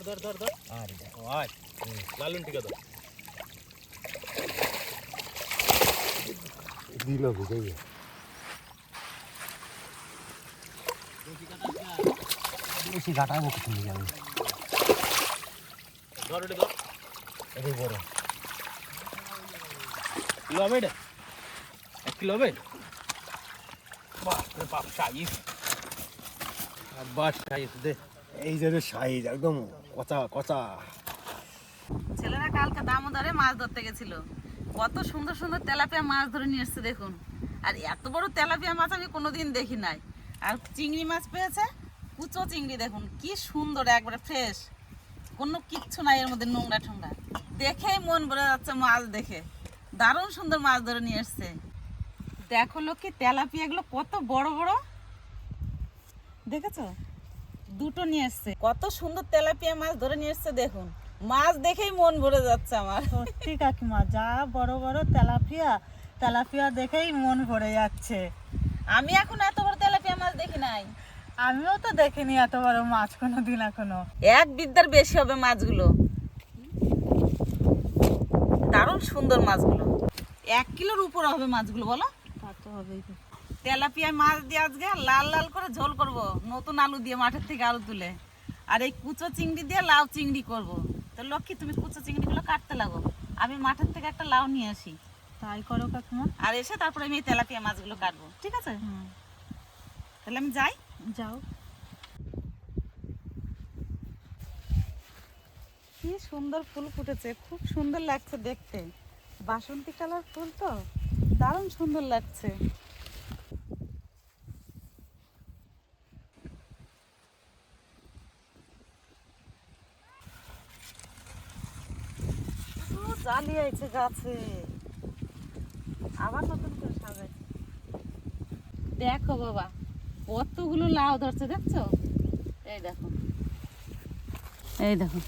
ধর ধর ধর ধর আর ও আয় লালুন টিকা দাও দিল বুঝাই বেশি ঘাটাবো কিছু নিয়ে আমি ধর এটা ধর এটাই বড় কিলো হবে এটা এক কিলো হবে বাপ রে বাপ সাইজ বাস সাইজ দে এই যে সাইজ, একদম কচা কচা। ছেলেরা কালকে দামোদরে মাছ ধরতে গেছিল। কত সুন্দর সুন্দর তেলাপিয়া মাছ ধরে নিয়ে এসছে দেখুন। আর এত বড় তেলাপিয়া মাছ আমি কোনোদিন দেখি নাই। আর চিংড়ি মাছ পেয়েছে, কুচো চিংড়ি দেখুন, কি সুন্দর, একবারে ফ্রেশ কোনো কিচ্ছু নাই এর মধ্যে নোংরা ঠোংরা। দেখেই মন ভরে যাচ্ছে মাছ দেখে। দারুণ সুন্দর মাছ ধরে নিয়ে এসছে। দেখো লোক লক্ষ্মী, তেলাপিয়াগুলো কত বড় বড়। দেখেছ? দুটো নিয়ে এসছে। কত সুন্দর তেলাপিয়া মাছ ধরে নিয়ে এসছে দেখুন। মাছ দেখেই মন ভরে যাচ্ছে আমার। সত্যি কাকিমা যা বড় বড় তেলাপিয়া তেলাপিয়া দেখেই মন ভরে যাচ্ছে। আমি এখন এত বড় তেলাপিয়া মাছ দেখি নাই। আমিও তো দেখিনি এত বড় মাছ কোনো দিন এখনও। এক বিদ্যার বেশি হবে মাছগুলো। দারুণ সুন্দর মাছগুলো। এক কিলোর উপরে হবে মাছগুলো বলো? তা তো হবেই। তেলাপিয়া মাছ দিয়ে আজকে লাল লাল করে ঝোল করব। নতুন আলু দিয়ে মাঠের থেকে আলু তুলে। আর এই কুচো চিংড়ি দিয়ে লাউ চিংড়ি করব। তো লক্ষ্মী তুমি কুচো চিংড়িগুলো কাটতে লাগো। আমি মাঠের থেকে একটা লাউ নিয়ে আসি। তাই করো কাকিমা। আর এসে তারপরে আমি এই তেলাপিয়া মাছগুলো কাটবো। ঠিক আছে? তাহলে আমি যাই। যাও। কি সুন্দর ফুল ফুটেছে। খুব সুন্দর লাগছে দেখতে। বাসন্তী কালার ফুল তো? দারুণ সুন্দর লাগছে শুধু আছে গাছে। আবার নতুন করে সাজাইছে দেখো বাবা, কতগুলো লাউ ধরছে, দেখছ? এই দেখো। এই দেখো।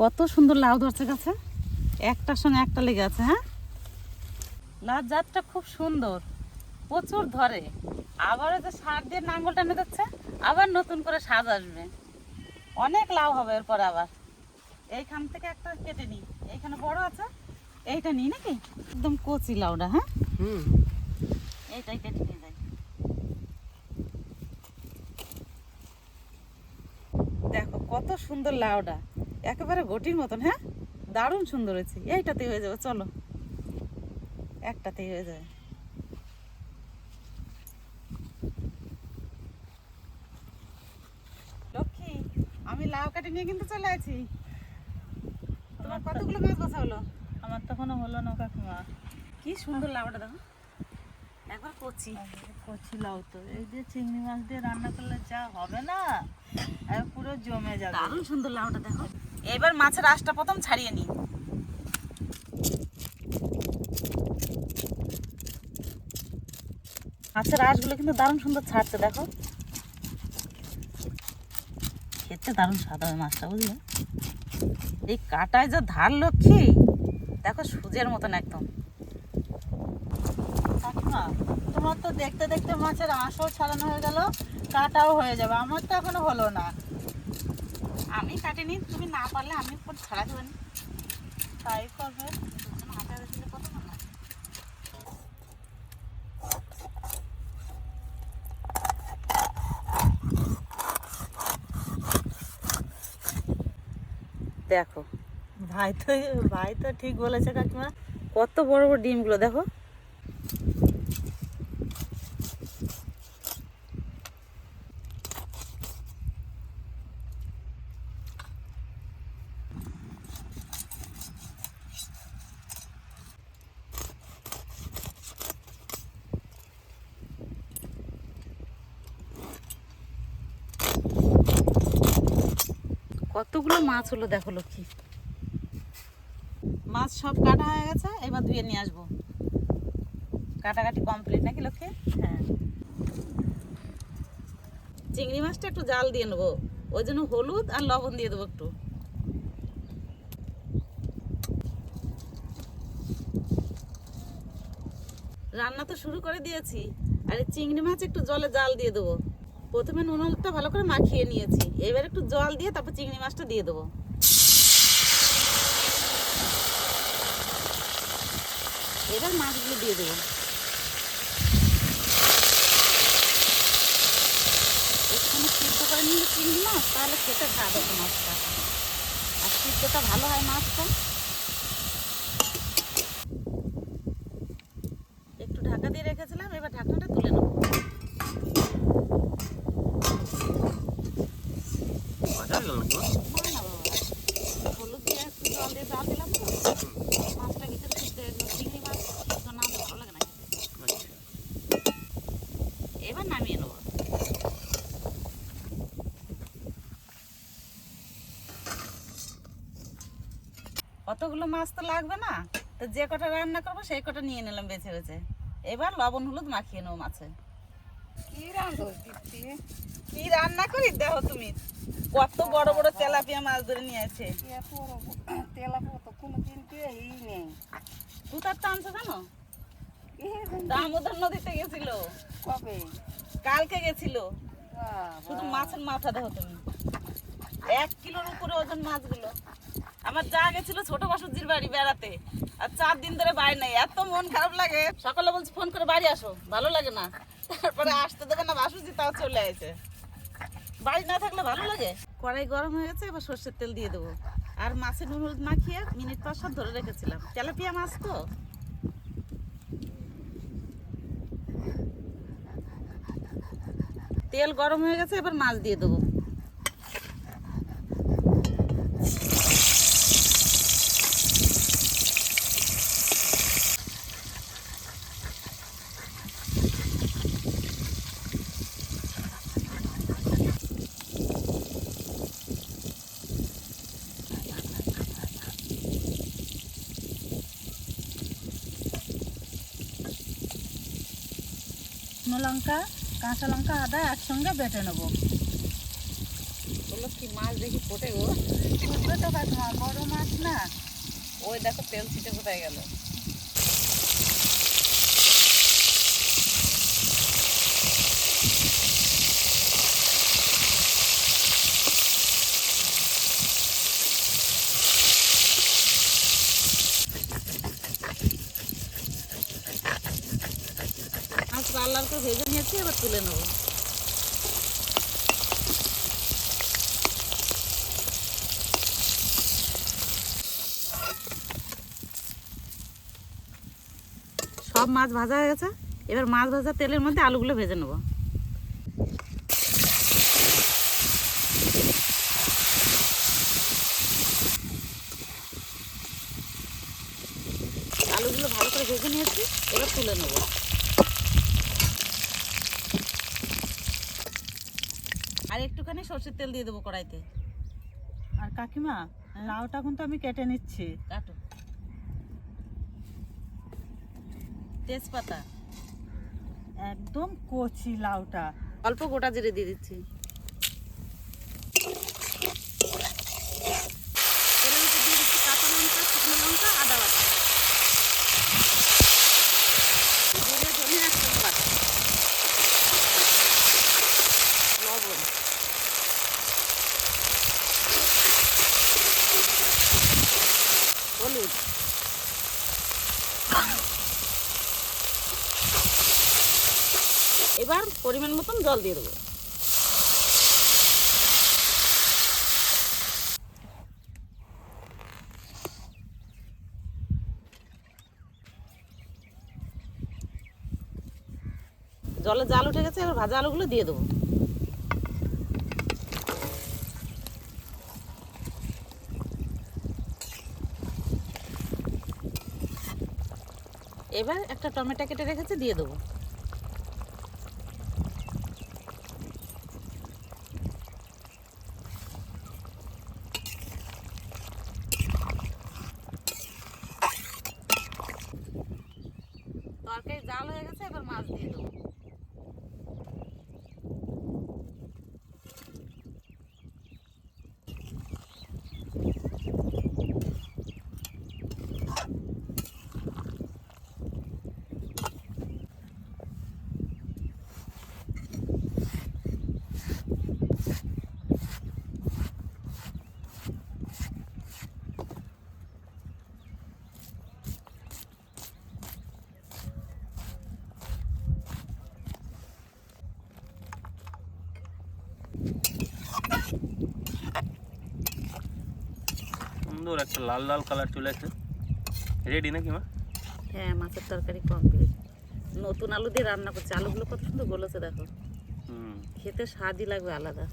কত সুন্দর লাউ ধরছে গাছে। একটার সঙ্গে একটা লেগে আছে হ্যাঁ? লাউ জাতটা খুব সুন্দর। প্রচুর ধরে। আবার যে সার দিয়ে নাঙ্গলটা নিয়ে যাচ্ছে আবার নতুন করে সাজ আসবে। অনেক লাউ হবে এরপর আবার। এইখান থেকে একটা কেটে নিই। এইখানে বড় আছে এইটা নিই নাকি? একদম কচি লাউডা হ্যাঁ? হুম। এইটাই কেটে নিয়ে যাই। দেখো কত সুন্দর লাউটা একেবারে গটির মতন হ্যাঁ? দারুণ সুন্দর হয়েছে। এইটাতেই হয়ে যাবে চলো। একটাতেই হয়ে যাবে। লক্ষ্মী আমি লাউ কাটে নিয়ে কিন্তু চলে আছি কতগুলো মাছ বসা হলো আমার তো কোনো হলো না কাকিমা। কি সুন্দর লাউটা দেখো। একবার কচি। কচি লাউ তো। এই যে চিংড়ি মাছ দিয়ে রান্না করলে যা হবে না আর পুরো জমে যাবে। দারুণ সুন্দর লাউটা দেখো। এবার মাছের আঁশটা প্রথম ছাড়িয়ে নিই। মাছের আঁশগুলো কিন্তু দারুণ সুন্দর ছাড়ছে দেখো। খেতে দারুণ স্বাদ হবে মাছটা বুঝলে? এই কাটায় যা ধার লক্ষ্মী, দেখো সুজের মতন একদম। তোমার তো দেখতে দেখতে মাছের আঁশও ছাড়ানো হয়ে গেল, কাটাও হয়ে যাবে। আমার তো এখনও হলো না। আমি কাটিনি, তুমি না পারলে আমি ছাড়া দেবেন তাই করবে হাতে দিলে কত ভালো হয়। দেখো। ভাই তো ভাই তো ঠিক বলেছে কাকিমা। কত বড় বড় ডিমগুলো দেখো। কতগুলো মাছ হলো দেখো লক্ষ্মী। মাছ সব কাটা হয়ে গেছে, এবার ধুয়ে নিয়ে আসব। কাটাকাটি কমপ্লিট নাকি লক্ষ্মী? হ্যাঁ। চিংড়ি মাছটা একটু জাল দিয়ে নেব, ওই জন্য হলুদ আর লবণ দিয়ে দেবো একটু। রান্না তো শুরু করে দিয়েছি, আর চিংড়ি মাছ একটু জলে জাল দিয়ে দেবো। প্রথমে নুন হলুদটা ভালো করে মাখিয়ে নিয়েছি। এবার একটু জল দিয়ে তারপর চিংড়ি মাছটা দিয়ে দেবো। এবার মাছগুলো দিয়ে দেবো। করে চিংড়ি মাছ, তাহলে খেতে তো মাছটা। আর সিদ্ধটা ভালো হয় মাছটা একটু ঢাকা দিয়ে রেখেছিলাম এবার ঢাকনাটা তুলে নেব ভাজা গেল না না না বাবা হলুদ দিয়ে একটু জল দিয়ে জাল দিলাম তো মাছটা ভিতরে সিদ্ধ হয়ে গেলো চিংড়ি মাছ সিদ্ধ না হলে ভালো লাগে না খেতে। আচ্ছা এবার নামিয়ে নেব অতগুলো মাছ তো লাগবে না তো যে কটা রান্না করব সেই কটা নিয়ে নিলাম বেছে বেছে। এবার লবণ হলুদ মাখিয়ে নেব মাছে। কি দিচ্ছি কি রান্না করি? দেখো তুমি কত বড় বড় তেলাপিয়া মাছ ধরে নিয়ে আছে তেলা তো কোনো দিন পেয়েই নেই। তার টানছো জানো? দামোদর নদীতে গেছিল। কবে? কালকে গেছিল। শুধু মাছের মাথা দেখো তুমি। এক কিলোর উপরে ওজন মাছগুলো। আমার যা গেছিল ছোট বাসুজির বাড়ি বেড়াতে। আর চার দিন ধরে বাড়ি নাই। এত মন খারাপ লাগে। সকালে বলছি, ফোন করে বাড়ি আসো। ভালো লাগে না। তারপরে আসতে দেবে না বাসুজি তাও চলে আসে বাড়ি না থাকলে ভালো লাগে? কড়াই গরম হয়ে গেছে, এবার সর্ষের তেল দিয়ে দেবো। আর মাছের নুন হলুদ মাখিয়ে মিনিট পাঁচ ধরে রেখেছিলাম। তেলাপিয়া মাছ তো? তেল গরম হয়ে গেছে, এবার মাছ দিয়ে দেবো। শুকনো লঙ্কা কাঁচা লঙ্কা আদা একসঙ্গে বেটে নেব। বলল কি মাছ দেখি ফোটে গো? ফুটবে তো কাকিমা বড় মাছ না। ওই দেখো তেল ছিটে কোথায় গেল? লাল লাল করে ভেজে নিয়েছি, এবার তুলে নেব। সব মাছ ভাজা হয়ে গেছে। এবার মাছ ভাজা তেলের মধ্যে আলুগুলো ভেজে নেব আলুগুলো ভালো করে ভেজে নিয়েছি এবার তুলে নেব আর একটুখানি সর্ষের তেল দিয়ে দেবো কড়াইতে। আর কাকিমা লাউটা কিন্তু আমি কেটে নিচ্ছি। কাটো। তেজপাতা। একদম কচি লাউটা। অল্প গোটা জিরে দিয়ে দিচ্ছি তেলের ভিতর দিয়ে দিচ্ছি কাঁচা লঙ্কা শুকনো লঙ্কা আদা বাটা জিরে ধনে একসাথে বাটা লবণ হলুদ এবার পরিমাণ মতন জল দিয়ে দেবো। জলে জাল উঠে গেছে, এবার ভাজা আলুগুলো দিয়ে দেবো। এবার একটা টমেটো কেটে রেখেছে, দিয়ে দেবো তরকারি জাল হয়ে গেছে এবার মাছ দিয়ে দেবো সুন্দর একটা লাল লাল কালার চলে আসছে। রেডি নাকি মা? হ্যাঁ মাছের তরকারি কমপ্লিট নতুন আলু দিয়ে রান্না করছে। আলুগুলো কত সুন্দর গলেছে দেখো। হুম। খেতে স্বাদই লাগবে আলাদা।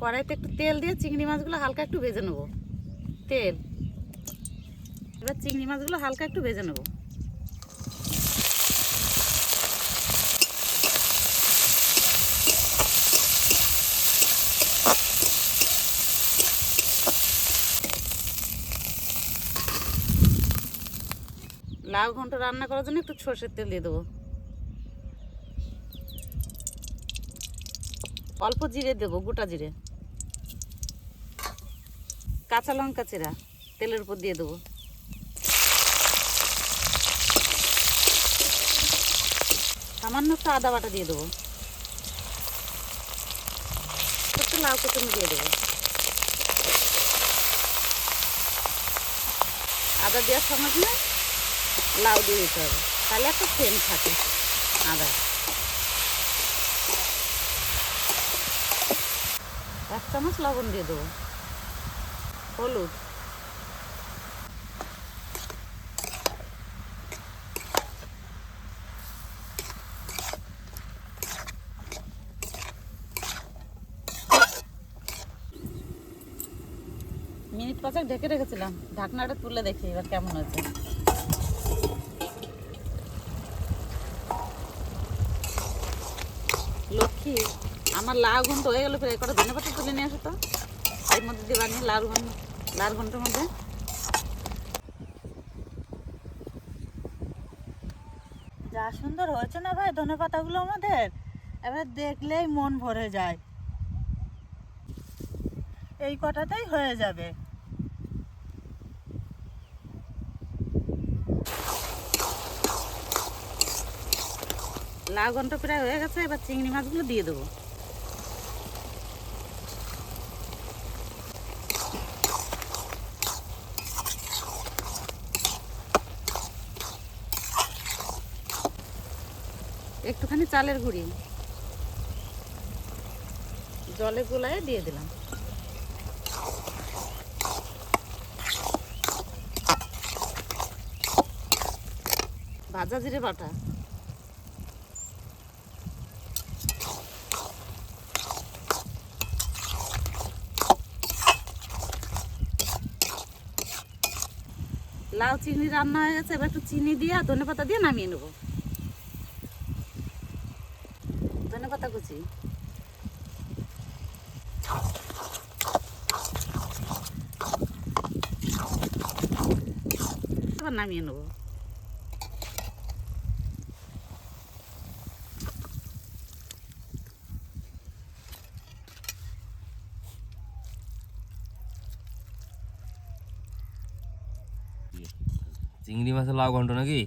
কড়াইতে একটু তেল দিয়ে চিংড়ি মাছগুলো হালকা একটু ভেজে নেব। তেল এবার চিংড়ি মাছগুলো হালকা একটু ভেজে নেব। লাউ ঘন্ট রান্না করার জন্য একটু সর্ষের তেল দিয়ে দেবো। অল্প জিরে দেবো, গোটা জিরে। কাঁচা লঙ্কা চিরা, তেলের উপর দিয়ে দেবো। সামান্য একটু আদা বাটা দিয়ে দেবো। একটু লাউ কুচুনো দিয়ে দেবো। আদা দেওয়ার সঙ্গে সঙ্গে লাউ দিয়ে দিতে হবে। তাহলে একটা সেন্ট থাকে আদা। এক চামচ লবণ দিয়ে দেবো। হলুদ। মিনিট পাঁচেক ঢেকে রেখেছিলাম। ঢাকনাটা তুলে দেখি এবার কেমন হয়েছে। লক্ষ্মী, আমার লাউ ঘন্ট হয়ে গেল, ফের কটা ধনে পাতা তুলে নিয়ে আসো তো। এর মধ্যে দিয়ে বানিয়ে লাউ ঘন্ট লাউ ঘন্টের মধ্যে। যা সুন্দর হয়েছে না ভাই ধনে পাতাগুলো আমাদের? এবার দেখলেই মন ভরে যায়। এই কটাতেই হয়ে যাবে। লাউ ঘন্ট প্রায় হয়ে গেছে এবার চিংড়ি মাছগুলো দিয়ে দেবো একটুখানি চালের গুঁড়ি। জলে গোলায় দিয়ে দিলাম। ভাজা জিরে বাটা। লাউ চিংড়ি রান্না হয়ে গেছে এবার একটু চিনি দিয়ে ধনে পাতা দিয়ে নামিয়ে নেব ধনে পাতা কুচি এবার নামিয়ে নেব। চিংড়ি মাছের লাউ ঘন্ট নাকি?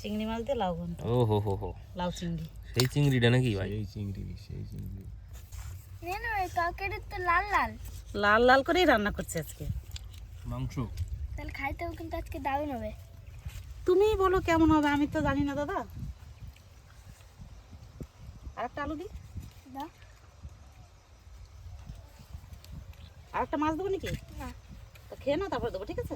চিংড়ি মাছ দিয়ে লাউ ঘন্ট। ও হো হো হো। লাউ চিংড়ি। সেই চিংড়িটা নাকি ভাই? এই চিংড়ি সেই চিংড়ি। তরকারি তো লাল লাল। লাল লাল করেই রান্না করছে আজকে। মাংস? তাহলে খাইতেও কিন্তু আজকে দারুণ হবে। তুমিই বলো কেমন হবে আমি তো জানি না দাদা। আর একটা আলু দিই? দাও। আর একটা মাছ দেবো নাকি? না। তো খেয়ে নাও তারপরে দেবো ঠিক আছে?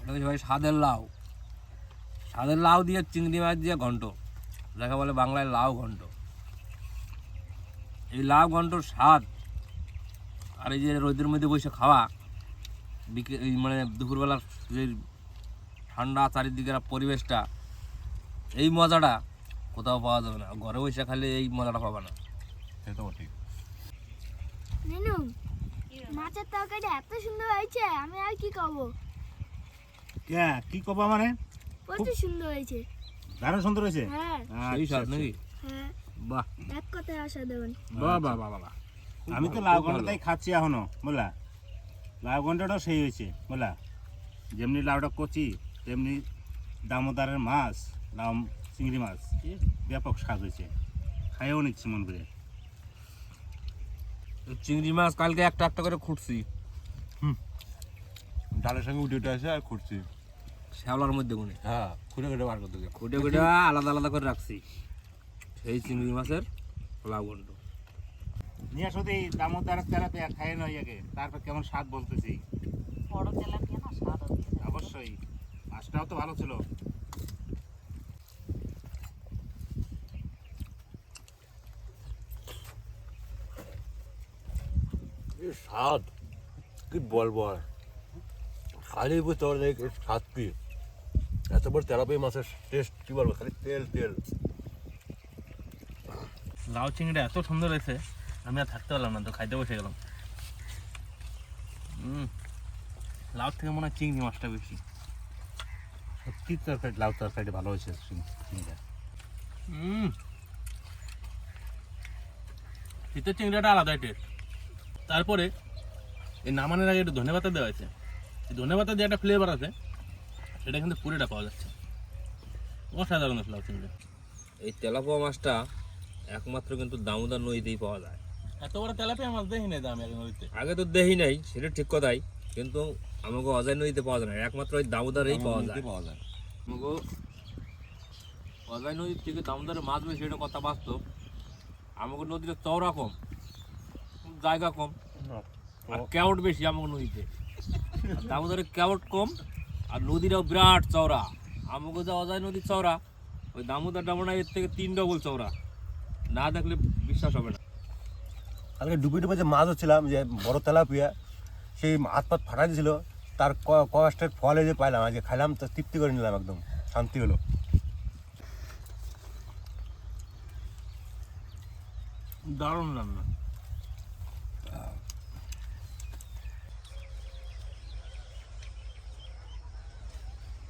এটা হচ্ছে ভাই স্বাদের লাউ। স্বাদের লাউ দিয়ে চিংড়ি মাছ দিয়ে ঘন্ট। যাকে বলে বাংলায় লাউ ঘন্ট। এই লাউ ঘন্টর স্বাদ আর এই যে রোদের মধ্যে বসে খাওয়া বিকে এই মানে দুপুরবেলার যে ঠান্ডা চারিদিকের পরিবেশটা এই মজাটা কোথাও পাওয়া যাবে না। ঘরে বসে খালি এই মজাটা পাবে না। সেটাও ঠিক নিনু মাছের তরকারি এত সুন্দর হয়েছে আমি আর কি খাব? কে? কি কবা মানে? প্রচুর সুন্দর হয়েছে। দারুণ সুন্দর হয়েছে? হ্যাঁ। সেই স্বাদ আচ্ছা, নাকি? হ্যাঁ। বাহ। এক কথায় অসাধারণ। বাহ বাহ বাহ বাহ। আমি তো লাউ ঘন্টাটাই খাচ্ছি এখনও বুঝলা? লাউ ঘন্টাটাও সেই হয়েছে বুঝলা? যেমনি লাউটা কচি তেমনি দামোদারের মাছ লাউ চিংড়ি মাছ ব্যাপক স্বাদ হয়েছে। খাইও নিচ্ছি মন করে চিংড়ি মাছ কালকে একটা একটা করে খুঁটছি ডালের সঙ্গে উঠে উঠে আসে আর খুঁড়ছি। শ্যাওলার মধ্যে গুনে। হ্যাঁ খুঁটে খুঁটে বার করতে খুঁটে খুঁটে আলাদা আলাদা করে রাখছি। সেই চিংড়ি মাছের লাউ ঘন্ট নিয়ে শুধু দামোদারের তেলাপিয়া খাইয়ে নয় আগে তারপর কেমন স্বাদ বলতেছি। বড় তেলাপিয়া না স্বাদ অবশ্যই। মাছটাও তো ভালো ছিল। এই স্বাদ কি বলব আর? খালি পারলে স্বাদ কি? এত বড় তেলাপি মাছের টেস্ট কি বলব? খালি তেল তেল। লাউ চিংড়িটা এত সুন্দর হয়েছে। আমি আর থাকতে পারলাম না তো খাইতে বসে গেলাম। লাউ থেকে মনে হয় চিংড়ি মাছটা বেশি। সত্যি তরকারি লাউ তরকারি ভালো হয়েছে চিংড়িটা। হুম শীতের চিংড়িটা আলাদা টেস্ট তারপরে এই নামানোর আগে একটু ধনে পাতা দেওয়া আছে। এই ধনে পাতা যে একটা ফ্লেভার আছে সেটা কিন্তু পুরোটা পাওয়া যাচ্ছে। অসাধারণ লাউ চিংড়ি এই তেলাপোয়া মাছটা একমাত্র কিন্তু দামোদর নদীতেই পাওয়া যায়। এত বড় তেলাপিয়া মাছ দেখি নাই আমি এখন নদীতে? আগে তো দেহি নাই সেটা ঠিক কথাই কিন্তু আমাকে অজয় নদীতে পাওয়া যায় না একমাত্র ওই দামোদরেই পাওয়া যায়। পাওয়া যায়। আমাকে অজয় নদীর থেকে দামোদরে মাছ বেশি এটা কথা বাস্তব। আমাকে নদীতে চওড়া কম জায়গা কম আর ক্যাওট বেশি আমাকে নদীতে। দামোদরে ক্যাওট কম আর নদীটাও বিরাট চওড়া। আমাকে যে অজয় নদী চওড়া ওই দামোদরটা মনে হয় এর থেকে তিন ডবল চওড়া। না দেখলে বিশ্বাস হবে না। কালকে ডুবে ডুবে যে মাছ হচ্ছিলাম যে বড় তেলাপিয়া, সেই হাত পাত ফাটা দিয়েছিল তার কষ্টের ফলে যে পাইলাম, আজকে খাইলাম, তো তৃপ্তি করে নিলাম একদম, শান্তি হলো। দারুণ রান্না।